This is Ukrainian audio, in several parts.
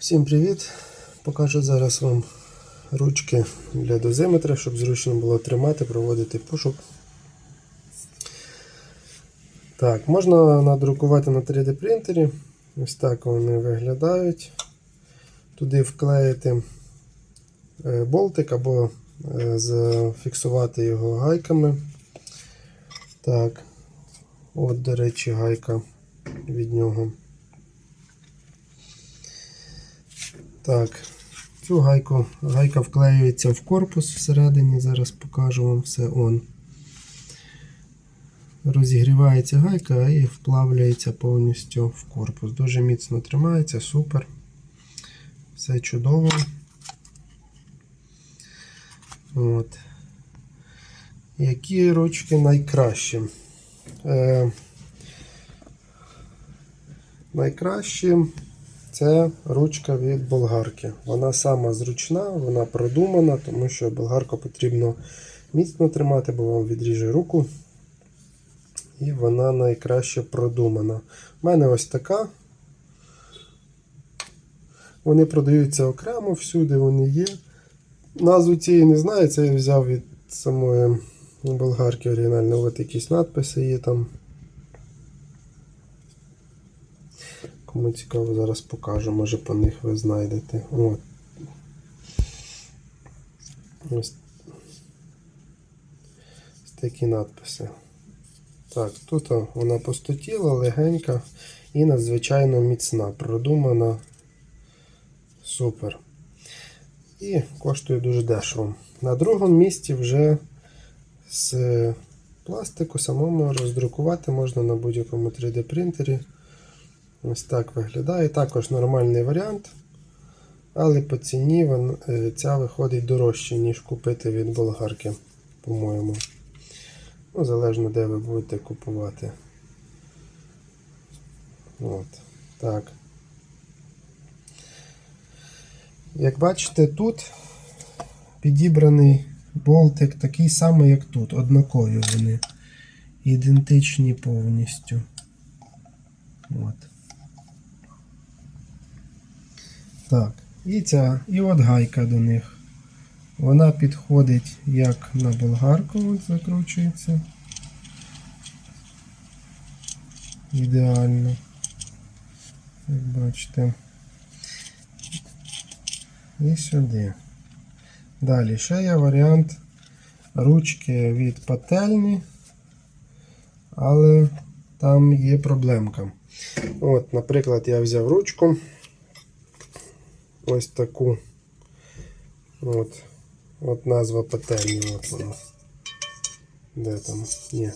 Всім привіт! Покажу зараз вам ручки для дозиметра, щоб зручно було тримати, проводити пошук. Так, можна надрукувати на 3D принтері. Ось так вони виглядають. Туди вклеїти е, болтик або е, зафіксувати його гайками. Так, от, до речі, гайка від нього. Так, цю гайку, гайка вклеюється в корпус всередині, зараз покажу вам все он. Розігрівається гайка і вплавляється повністю в корпус. Дуже міцно тримається, супер. Все чудово. От. Які ручки найкращі? Е, найкращі це ручка від болгарки. Вона сама зручна, вона продумана, тому що болгарку потрібно міцно тримати, бо вам відріже руку. І вона найкраще продумана. У мене ось така. Вони продаються окремо, всюди вони є. Назву цієї не знаю, це я взяв від самої болгарки оригінально. Ось якісь надписи є там. Кому цікаво, зараз покажу, може по них ви знайдете. От. Ось. Такі надписи. Так, тут вона постутіла, легенька і надзвичайно міцна, продумана. Супер. І коштує дуже дешево. На другому місці вже з пластику самому роздрукувати можна на будь-якому 3D принтері. Ось так виглядає. Також нормальний варіант. Але по ціні е, ця виходить дорожче, ніж купити від болгарки, по-моєму. Ну, залежно де ви будете купувати. От. Так. Як бачите, тут підібраний болтик такий самий, як тут. Однакові вони. Ідентичні повністю. От. Так, і ця, і от гайка до них. Вона підходить як на болгарку, от закручується. Ідеально. Як бачите. І сюди. Далі ще є варіант ручки від пательні, але там є проблемка. От, наприклад, я взяв ручку. Ось таку. От. От назва пательні. От вона. Де там? Ні.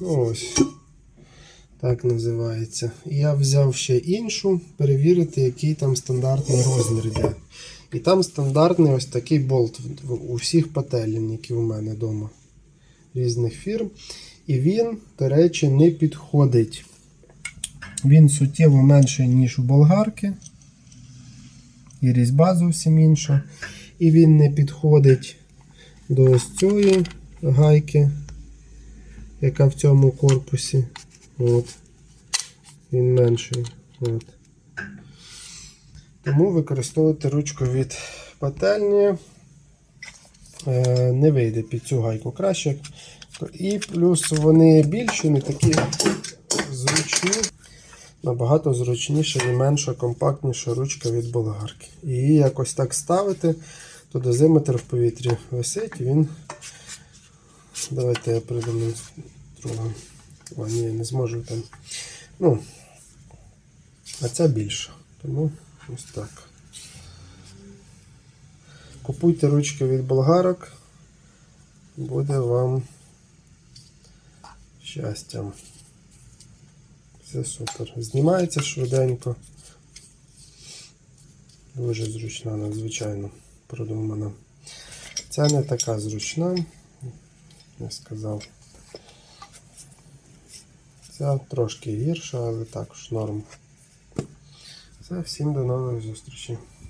Ось. Так називається. Я взяв ще іншу, перевірити, який там стандартний розмір йде. І там стандартний ось такий болт у всіх пательень, які у мене вдома. Різних фірм. І він, до речі, не підходить. Він суттєво менший, ніж у болгарки. І різьба зовсім інша. І він не підходить до ось цієї гайки, яка в цьому корпусі. От. Він менший. От. Тому використовувати ручку від пательні е, не вийде під цю гайку краще. І плюс вони більші, не такі зручні. Набагато зручніша і менша, компактніша ручка від болгарки. Її якось так ставити, то дозиметр в повітрі висить, він. Давайте я продемонструю. О, ні, не зможу там. Ну, а ця більша. Тому ось так. Купуйте ручки від болгарок. Буде вам щастя. Все супер. Знімається швиденько. Дуже зручна, надзвичайно продумана. Ця не така зручна, я сказав. Ця трошки гірша, але також норм. Все, всім до нових зустрічей.